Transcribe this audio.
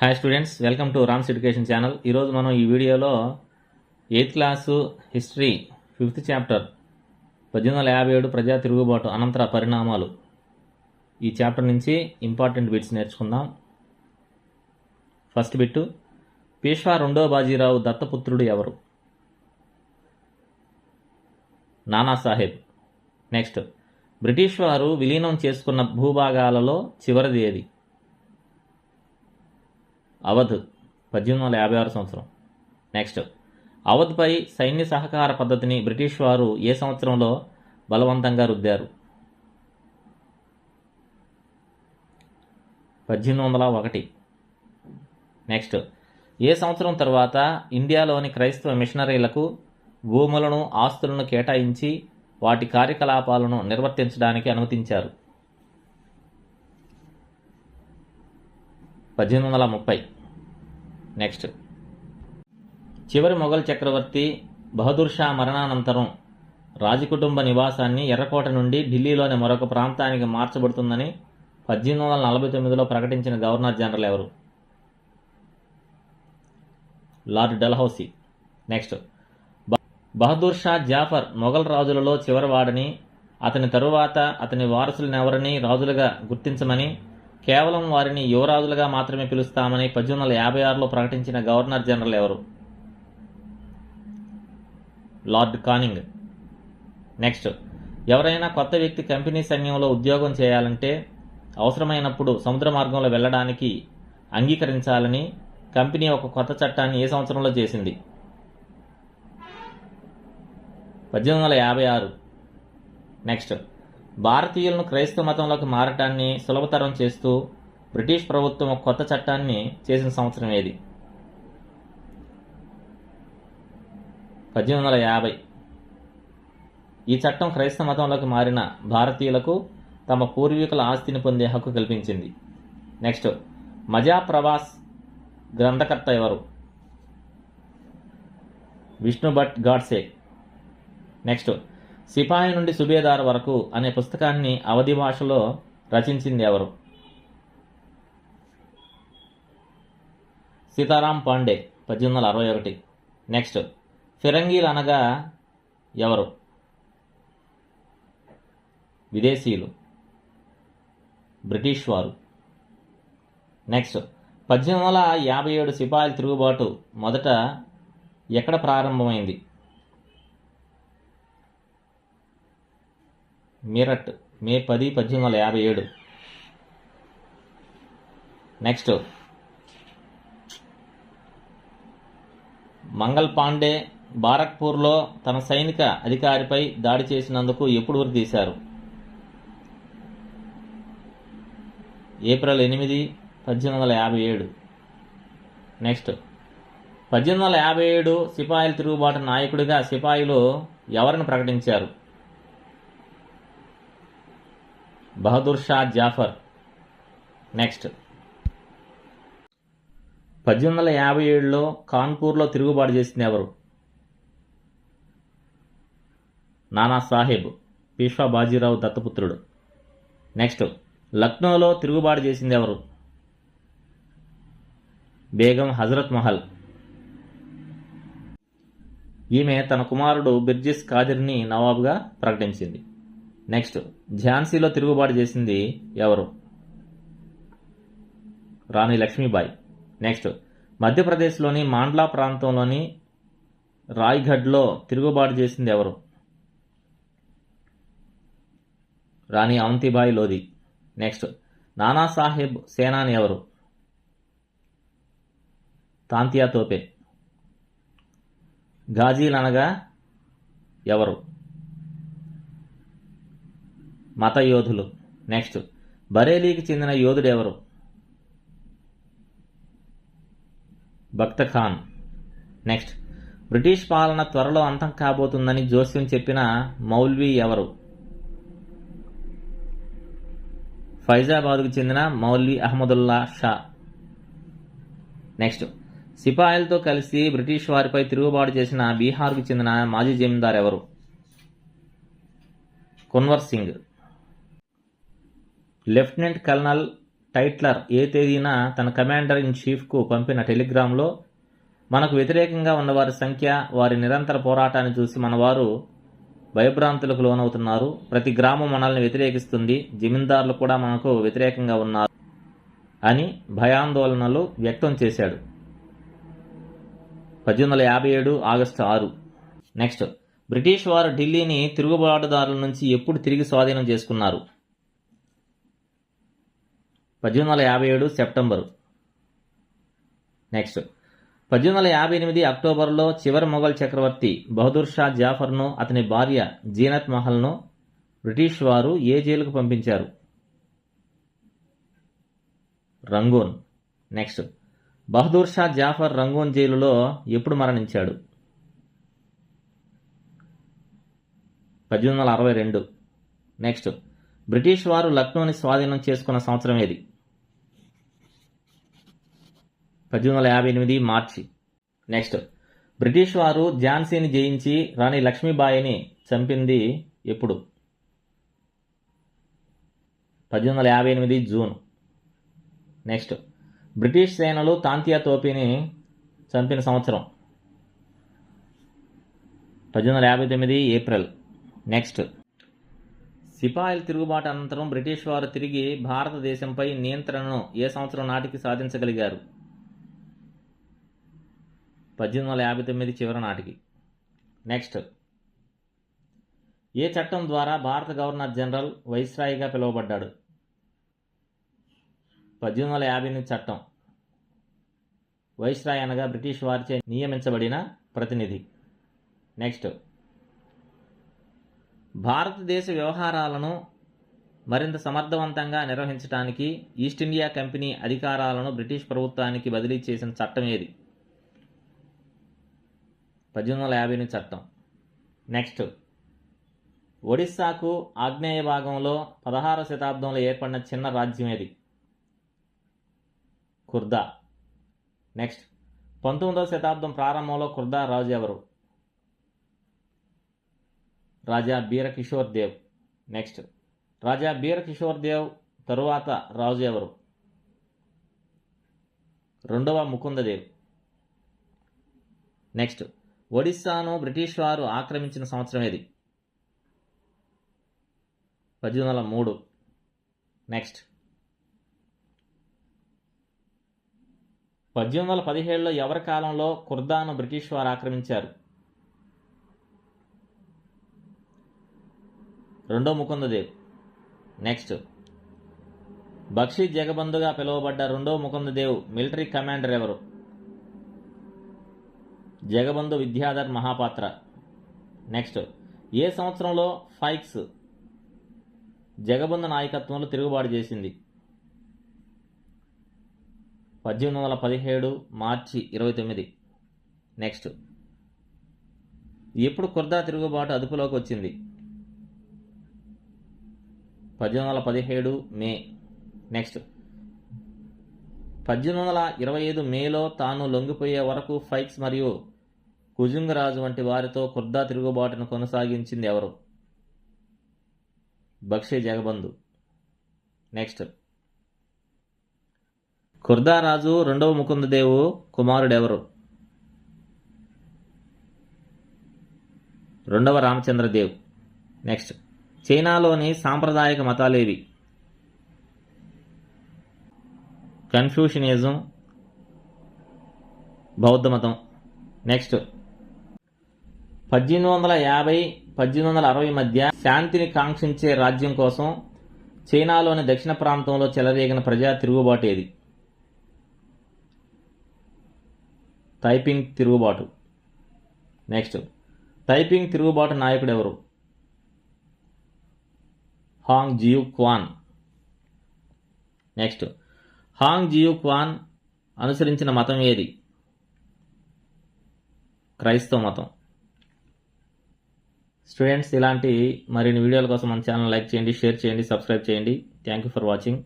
Hi students welcome to Rams education channel ఈరోజు మనం ఈ వీడియోలో eighth class history fifth chapter పద్దెనిమిది వందల యాభై ఏడు ప్రజా తిరుగుబాటు అనంతర పరిణామాలు. ఈ చాప్టర్ నుంచి ఇంపార్టెంట్ బిట్స్ నేర్చుకుందాం. ఫస్ట్ బిట్టు పేష్వా రెండో బాజీరావు దత్తపుత్రుడు ఎవరు? నానాసాహెబ్ నెక్స్ట్ బ్రిటిష్ వారు విలీనం చేసుకున్న భూభాగాలలో చివరిది ఏది? అవధ్ పద్దెనిమిది వందల యాభై ఆరు సంవత్సరం. నెక్స్ట్ అవధ్పై సైన్య సహకార పద్ధతిని బ్రిటిష్ వారు ఏ సంవత్సరంలో బలవంతంగా రుద్దారు? పద్దెనిమిది వందల ఒకటి. నెక్స్ట్ ఏ సంవత్సరం తర్వాత ఇండియాలోని క్రైస్తవ మిషనరీలకు భూములను ఆస్తులను కేటాయించి వాటి కార్యకలాపాలను నిర్వర్తించడానికి అనుమతించారు? పద్దెనిమిది వందల ముప్పై. నెక్స్ట్ చివరి మొఘల్ చక్రవర్తి బహదూర్ షా మరణానంతరం రాజకుటుంబ నివాసాన్ని ఎర్రకోట నుండి ఢిల్లీలోని మరొక ప్రాంతానికి మార్చబడుతుందని పద్దెనిమిది వందల నలభై తొమ్మిదిలో ప్రకటించిన గవర్నర్ జనరల్ ఎవరు? Lord Dalhousie. Next Bahadur Shah Zafar Mughal రాజులలో చివరివాడని అతని తరువాత అతని వారసులనెవరిని రాజులుగా గుర్తించమని కేవలం వారిని యువరాజులుగా మాత్రమే పిలుస్తామని పద్దెనిమిది వందల యాభై ఆరులో ప్రకటించిన గవర్నర్ జనరల్ ఎవరు? Lord Canning. నెక్స్ట్ ఎవరైనా కొత్త వ్యక్తి కంపెనీ సైన్యంలో ఉద్యోగం చేయాలంటే అవసరమైనప్పుడు సముద్ర మార్గంలో వెళ్ళడానికి అంగీకరించాలని కంపెనీ ఒక కొత్త చట్టాన్ని ఏ సంవత్సరంలో చేసింది? పద్దెనిమిది వందల యాభై ఆరు. నెక్స్ట్ భారతీయులను క్రైస్తవ మతంలోకి మారటాన్ని సులభతరం చేస్తూ బ్రిటిష్ ప్రభుత్వం ఒక కొత్త చట్టాన్ని చేసిన సంవత్సరం ఏది? పద్దెనిమిది వందల యాభై. ఈ చట్టం క్రైస్తవ మతంలోకి మారిన భారతీయులకు తమ పూర్వీకుల ఆస్తిని పొందే హక్కు కల్పించింది. నెక్స్ట్ మజా ప్రవాస్ గ్రంథకర్త ఎవరు? విష్ణు భట్ గాడ్సే. నెక్స్ట్ సిపాయి నుండి సుబేదార్ వరకు అనే పుస్తకాన్ని అవధి భాషలో రచించింది ఎవరు? సీతారాం పాండే పద్దెనిమిది వందల అరవై ఒకటి. నెక్స్ట్ ఫిరంగీలు అనగా ఎవరు? విదేశీయులు. బ్రిటిష్ వారు నెక్స్ట్ పద్దెనిమిది వందల యాభై ఏడు సిపాయిల తిరుగుబాటు మొదట ఎక్కడ ప్రారంభమైంది? మీరట్ మే పది పద్దెనిమిది వందల యాభై ఏడు. నెక్స్ట్ మంగల్ పాండే బారక్పూర్లో తన సైనిక అధికారిపై దాడి చేసినందుకు ఎప్పుడు ఉరి తీశారు? ఏప్రిల్ ఎనిమిది పద్దెనిమిది వందల యాభై ఏడు. నెక్స్ట్ పద్దెనిమిది వందల యాభై ఏడు సిపాయిల తిరుగుబాటు నాయకుడిగా సిపాయిలు ఎవరిని ప్రకటించారు? బహదూర్ షా జాఫర్. నెక్స్ట్ పద్దెనిమిది వందల యాభై ఏడులో కాన్పూర్లో తిరుగుబాటు చేసింది ఎవరు? నానా సాహెబ్ పీష్వా బాజీరావు దత్తపుత్రుడు. నెక్స్ట్ లక్నోలో తిరుగుబాటు చేసింది ఎవరు? బేగం హజరత్ మహల్. ఈమె తన కుమారుడు బిర్జిస్ కాదిర్ని నవాబుగా ప్రకటించింది. నెక్స్ట్. ఝాన్సీలో తిరుగుబాటు చేసింది ఎవరు? రాణి లక్ష్మీబాయి. నెక్స్ట్. మధ్యప్రదేశ్లోని మాండ్లా ప్రాంతంలోని రాయ్గఢ్లో తిరుగుబాటు చేసింది ఎవరు? రాణి అవంతిబాయి లోధి. నెక్స్ట్. నానాసాహెబ్ సేనాని ఎవరు? తాంతియా తోపే. ఘాజీలనగా ఎవరు? మత యోధులు నెక్స్ట్ బరేలీకి చెందిన యోధుడు ఎవరు భక్త ఖాన్. నెక్స్ట్ బ్రిటిష్ పాలన త్వరలో అంతం కాబోతుందని జోస్యం చెప్పిన మౌల్వీ ఎవరు? ఫైజాబాద్కు చెందిన మౌల్వీ అహ్మదుల్లా షా. నెక్స్ట్ సిపాయిలతో కలిసి బ్రిటిష్ వారిపై తిరుగుబాటు చేసిన బీహార్కు చెందిన మాజీ జమీందార్ ఎవరు Kunwar Singh. Lieutenant colonel Tytler ఏ తేదీన తన కమాండర్ ఇన్ చీఫ్కు పంపిన టెలిగ్రామ్లో మనకు వ్యతిరేకంగా ఉన్నవారి సంఖ్య వారి నిరంతర పోరాటాన్ని చూసి మనవారు భయభ్రాంతులకు లోనవుతున్నారు. ప్రతి గ్రామం మనల్ని వ్యతిరేకిస్తుంది. జమీందారులు కూడా మనకు వ్యతిరేకంగా ఉన్నారు అని భయాందోళనలు వ్యక్తం చేశాడు. పద్దెనిమిది వందల యాభై ఏడు ఆగస్టు ఆరు. నెక్స్ట్. బ్రిటిష్ వారు ఢిల్లీని తిరుగుబాటుదారుల నుంచి ఎప్పుడు తిరిగి స్వాధీనం చేసుకున్నారు? పద్దెనిమిది వందల యాభై ఏడు సెప్టెంబరు. నెక్స్ట్ పద్దెనిమిది వందల యాభై ఎనిమిది అక్టోబర్లో చివరి మొఘల్ చక్రవర్తి బహదూర్ షా జాఫర్ను అతని భార్య జీనత్ మహల్ను బ్రిటిష్ వారు ఏ జైలుకు పంపించారు? Rangoon. Next Bahadur Shah Zafar Rangoon జైలులో ఎప్పుడు మరణించాడు? పద్దెనిమిది వందల అరవై రెండు. నెక్స్ట్ బ్రిటిష్ వారు లక్నోని స్వాధీనం చేసుకున్న సంవత్సరం ఏది? పద్దెనిమిది వందల యాభై ఎనిమిది మార్చి. నెక్స్ట్. బ్రిటిష్ వారు ఝాన్సీని జయించి రాణి లక్ష్మీబాయిని చంపింది ఎప్పుడు? పద్దెనిమిది వందల యాభై ఎనిమిది జూన్. నెక్స్ట్. బ్రిటిష్ సేనలు తాంతియా తోపిని చంపిన సంవత్సరం. పద్దెనిమిది వందల యాభై తొమ్మిది ఏప్రిల్. నెక్స్ట్. సిపాయిల తిరుగుబాటు అనంతరం బ్రిటిష్ వారు తిరిగి భారతదేశంపై నియంత్రణను ఏ సంవత్సరం నాటికి సాధించగలిగారు? పద్దెనిమిది వందల యాభై తొమ్మిది చివరి నాటికి. నెక్స్ట్. ఏ చట్టం ద్వారా భారత గవర్నర్ జనరల్ వైస్రాయిగా పిలువబడ్డాడు? పద్దెనిమిది వందల యాభై ఎనిమిది చట్టం. వైస్రాయ్ అనగా బ్రిటిష్ వారిచే నియమించబడిన ప్రతినిధి. నెక్స్ట్. భారతదేశ వ్యవహారాలను మరింత సమర్థవంతంగా నిర్వహించడానికి ఈస్ట్ ఇండియా కంపెనీ అధికారాలను బ్రిటిష్ ప్రభుత్వానికి బదిలీ చేసిన చట్టం ఏది? పద్దెనిమిది వందల యాభై నుంచి చట్టం. నెక్స్ట్ ఒడిస్సాకు ఆగ్నేయ భాగంలో పదహారవ శతాబ్దంలో ఏర్పడిన చిన్న రాజ్యం ఏది? కుర్దా నెక్స్ట్ పంతొమ్మిదవ శతాబ్దం ప్రారంభంలో కుర్దా రాజు ఎవరు? రాజా బీరకిషోర్ దేవ్. నెక్స్ట్ రాజా బీరకిషోర్ దేవ్ తరువాత రాజు ఎవరు? రెండవ ముకుందదేవ్ నెక్స్ట్ ఒడిస్సాను బ్రిటిష్ వారు ఆక్రమించిన సంవత్సరం ఇది పద్దెనిమిది వందల మూడు. నెక్స్ట్ పద్దెనిమిది వందల పదిహేడులో ఎవరి కాలంలో కుర్దాను బ్రిటిష్ వారు ఆక్రమించారు? రెండో ముకుందదేవ్. నెక్స్ట్ బక్షి జగబంధుగా పిలువబడ్డ రెండో ముకుందదేవ్ మిలిటరీ కమాండర్ ఎవరు? జగబంధు విద్యాధర్ మహాపాత్ర. నెక్స్ట్ ఏ సంవత్సరంలో ఫైక్స్ జగబంధు నాయకత్వంలో తిరుగుబాటు చేసింది? పద్దెనిమిది వందల పదిహేడు మార్చి ఇరవై తొమ్మిది. నెక్స్ట్ ఎప్పుడు కుర్దా తిరుగుబాటు అదుపులోకి వచ్చింది? పద్దెనిమిది వందల పదిహేడు మే. నెక్స్ట్ పద్దెనిమిది వందల ఇరవై ఐదు మేలో తాను లొంగిపోయే వరకు ఫైక్స్ మరియు కుజుంగరాజు వంటి వారితో కుర్దా తిరుగుబాటును కొనసాగించింది ఎవరు? బక్షే జగబంధు. నెక్స్ట్. కుర్దా రాజు రెండవ ముకుందదేవు కుమారుడెవరు? రెండవ రామచంద్రదేవ్. నెక్స్ట్. చైనాలోని సాంప్రదాయక మతాలేవి? కన్ఫ్యూషనిజం బౌద్ధ మతం నెక్స్ట్. పద్దెనిమిది వందల యాభై పద్దెనిమిది వందల అరవై మధ్య శాంతిని కాంక్షించే రాజ్యం కోసం చైనాలోని దక్షిణ ప్రాంతంలో చెలరేగిన ప్రజా తిరుగుబాటు ఏది? టైపింగ్ తిరుగుబాటు. నెక్స్ట్. టైపింగ్ తిరుగుబాటు నాయకుడు ఎవరు? Hong Xiuquan. Next. Hong Xiuquan అనుసరించిన మతం ఏది? క్రైస్తవ మతం. స్టూడెంట్స్ ఇలాంటి మరిన్ని వీడియోల కోసం మన ఛానల్ లైక్ చేయండి షేర్ చేయండి సబ్స్క్రైబ్ చేయండి. Thank you for watching